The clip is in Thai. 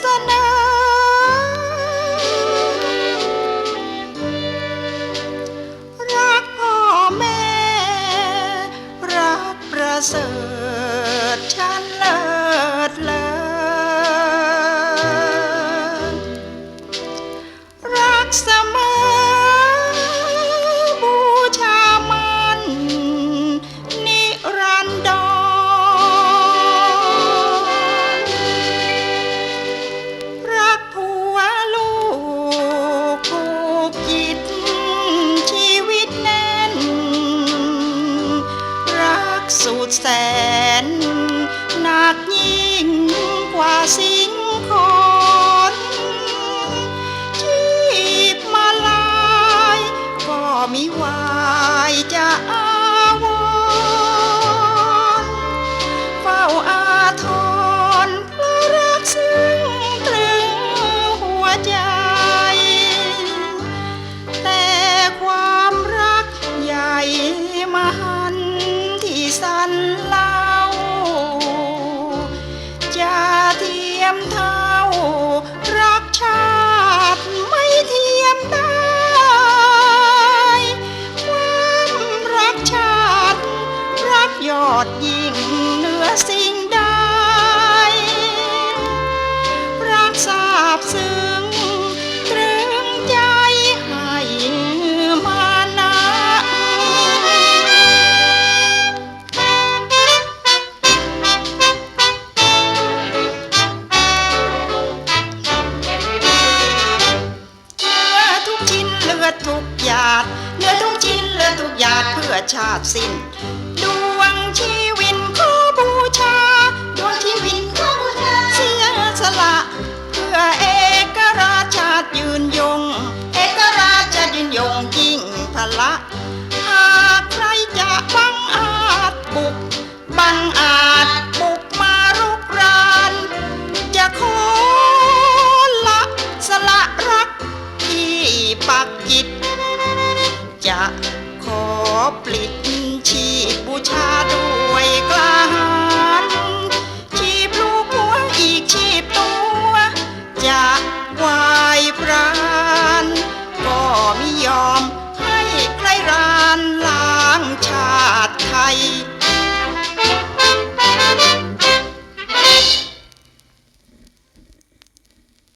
สนารักพ่อแม่ รักประเสริฐฉันเลิศเลอรักเสมอ สุดแสนหนักยิ่งกว่าสิงคอนชีพมาลาย ก็มีวายจะอา เล่าจะเทียมเท่า รักชาติไม่เทียมได้ความรักชาติ รักยอดยิ่งเหนือสิ่ง อทุกหยาดเนื้อทุกชิ้นเลือดทุกหยาดเพื่อชาติสิ้น ขอปลิดชีพบูชาด้วยกลาหาญชีพลูกหัวอีกชีพตัว จะวายพรานก็ไม่ยอมให้ใครรานล้างชาติไทย